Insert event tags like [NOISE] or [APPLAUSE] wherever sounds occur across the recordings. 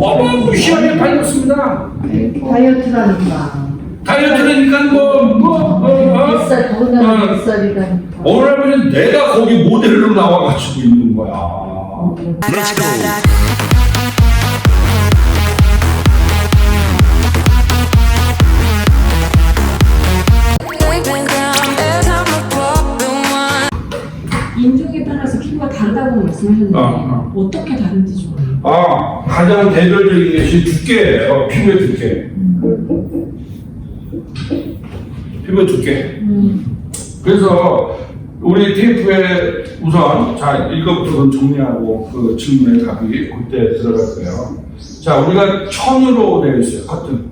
어마무시하게 팔렸습니다. 다이어트라니까. 다이어트라니까 뭐, 뭐, 어, 어. 뱃살, 더군다나 어. 뱃살이라니까. 오늘 하면 내가 거기 모델로 나와가지고 있는 거야. 인종에 따라서 피부가 다르다고 말씀하셨는데 아, 어떻게 다른지 좀? 아, 가장 대별적인 것이 두께예요. 피부의 두께. 피부의 두께. 그래서 우리 테이프에 우선 자 이것부터 정리하고 그 질문의 답이 그때 들어갈 거예요. 자 우리가 천으로 되어 있어요 커튼.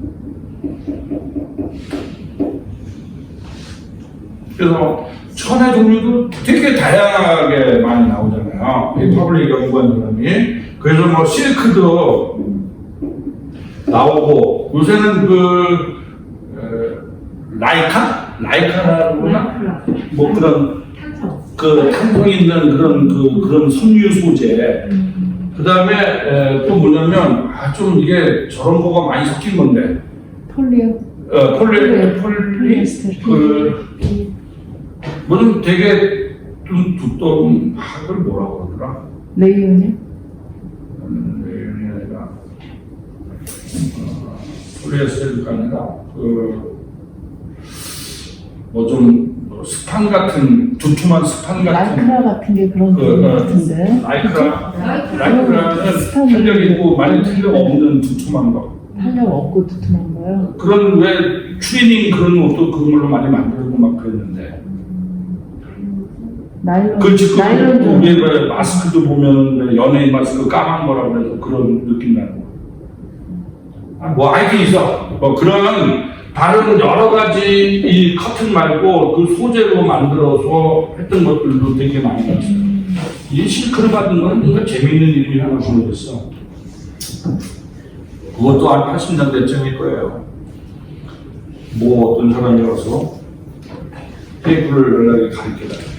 그래서 천의 종류도 되게 다양하게 많이 나오잖아요. 이 퍼블릭 연구한 사람이 그래서 뭐 실크도 나오고 요새는 그 에, 라이카 라이카라고 하나 뭐 그런. 그 탄성 있는 그런 그 그런 섬유 소재. 그 다음에 또 뭐냐면 아 좀 이게 저런 거가 많이 섞인 건데 폴리오. 어, 폴리 폴리- 폴리 폴리에스테르. 그 뭐 좀 되게 좀 두꺼운 아, 그걸 뭐라고 그러더라? 레이온이요? 음, 내용이 아니라 어, 폴리에스테르가 아니라 그 뭐좀 스판 같은 두툼한 스판 같은 라이크라 같은 게 그런 그, 거 어, 같은데. 라이크라. 라이크라. 라이크라는 스판이 탄력 있고 많이 탄력 없는 두툼한 거. 탄력 없고 두툼한 거요. 그런 왜 추리닝 그런 옷도 그걸로 많이 만들고 막 그랬는데 나일론. 그 지금 나일론 좀. 우리 왜 마스크도 보면 왜 연예인 마스크 까만 거라고 해서 그런 느낌 거. 아, 뭐 하여튼 있어. 뭐 그런 다른 여러 가지 이 커튼 말고 그 소재로 만들어서 했던 것들도 되게 많이 나왔어요. 이 실크를 받은 건 뭔가 재밌는 이름이 하나 주어졌어. 그것도 한 80년 대쯤일 거예요. 뭐 어떤 사람이 와서 테이프를 연락에 가르쳐달래.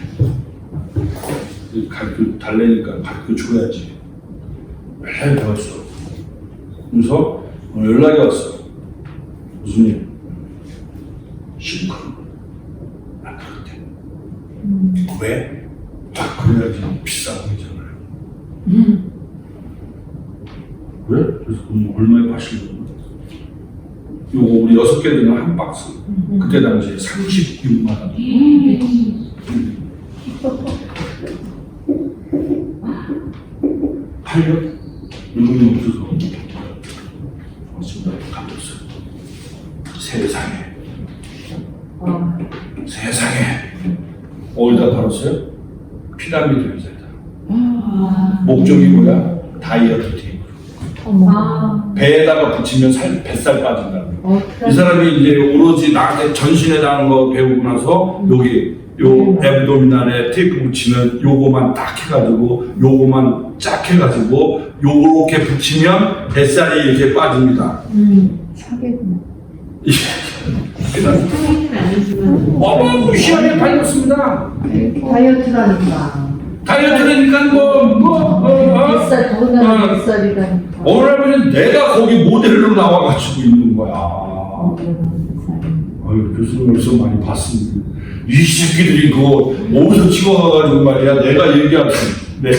그 가르쳐 그 달래니까 가르쳐 그 줘야지. 연락이 왔어. 그래서 어, 연락이 왔어. 무슨 일? 싱크로. 안 아, 그렇대. 음. 왜? 딱 그래야지 비싼 거잖아요. 음. 그래? 그래서 그럼 얼마에 파시는 거야? 요거 우리 여섯 개 되는 한 박스. 음. 그때 당시에 36만 원. 음. 음. [LAUGHS] 800? 물건이 없어서 맞습니다. 감독수 세상에 어. 세상에 어디다 다뤘어요? 피라미드 회사다. 아. 목적이 뭐야? 다이어트 테이블. 아. 배에다가 붙이면 살, 뱃살 빠진다고. 어, 이 사람이 이제 오로지 나한테 전신에 나는 거 배우고 나서 음. 여기 요 앱도미날에 테이프 붙이면 요거만 딱 해가지고 요거만 쫙 해가지고 요렇게 붙이면 뱃살이 이렇게 빠집니다. 음, 사계구나. 상의는 아니지만 어마무시하게 팔렸습니다. 다이어트라니까. 다이어트라니까 뭐, 뭐, 어, 어. 뱃살, 더군다나 어. 뱃살이라니까. 오늘 하면 내가 거기 모델로 나와가지고 있는 거야. 뱃살이. 아유, 교수님으로서 많이 봤습니다. 이 새끼들이 그거 어디서 찍어가가지고 말이야. 내가 얘기하면, 네.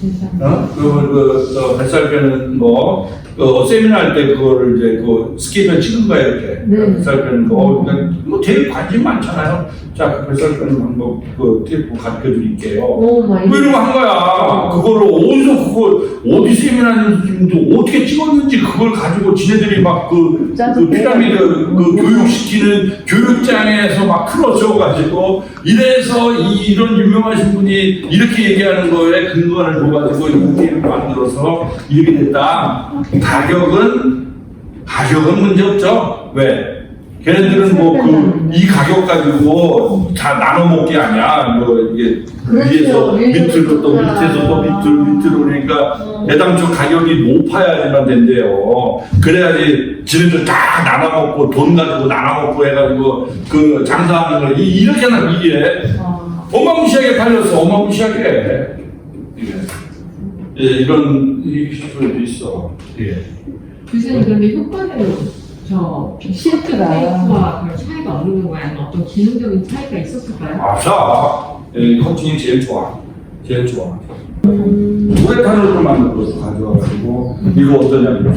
세상에. 어? 그, 그, 그, 뱃살 빼는 거, 그, 세미나 할 때 그거를 이제 그 스케이프에 찍은 거야, 이렇게. 네. 뱃살 빼는 거. 어, 그러니까 뭐 되게 관심 많잖아요. 자, 그 뱃살 빼는 방법, 그 테이프 가르쳐 드릴게요. 오 마이 뭐 이러고 한 거야. 그거를 어디서 그걸 어디 세미나는지 어떻게 찍었는지 그걸 가지고 지네들이 막그 짜증 피라미드 그 음. 교육시키는 교육장에서 막 틀어줘 가지고 이래서 이, 이런 유명하신 분이 이렇게 얘기하는 거에 근거를 둬가지고 이렇게 만들어서 이렇게 됐다. 가격은 가격은 문제 없죠. 왜? 걔네들은 뭐 그 이 가격 가지고 다 나눠 먹기 아니야. 뭐 이게 그렇죠. 위에서 밑으로 또. 밑에서 또 밑으로 밑으로 그러니까 어. 애당초 가격이 높아야지만 된대요. 그래야지 지네들 다 나눠 먹고 돈 가지고 나눠 먹고 해가지고 그 장사하는 거 이- 이렇게 나 이게 아, 어마무시하게 팔렸어. 어마무시하게. 이게. 예, 이런 기술도 있어. 예. 교수님 그런데 효과는 저. 테이프와 별 차이가 없는 거야? 아니면 어떤 기능적인 차이가 있었을까요? 아싸! 예, 커팅이 제일 좋아. 제일 좋아. 우레탄으로 만들어서 가져와가지고 이거 어떠냐고.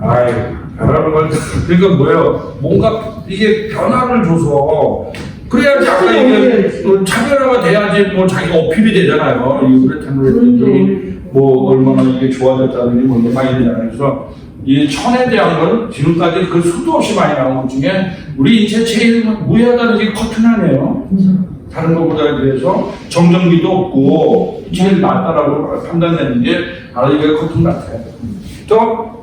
아이, 변하는 건 그러니까 뭐예요? 뭔가 이게 변화를 줘서 그래야지 아까 이게 또 차별화가 돼야지 뭐 자기가 어필이 되잖아요. 이 우레탄으로 했더니 뭐 얼마나 이게 좋아졌다든지 뭐 많이 되잖아요. 그래서 이 천에 대한 건 지금까지 그 수도 없이 많이 나온 것 중에 우리 인체 제일 무해하다는 게 커튼 아니에요. 다른 것보다 비해서 정전기도 없고 제일 낫다라고 판단되는 게 바로 이게 커튼 같아요. 또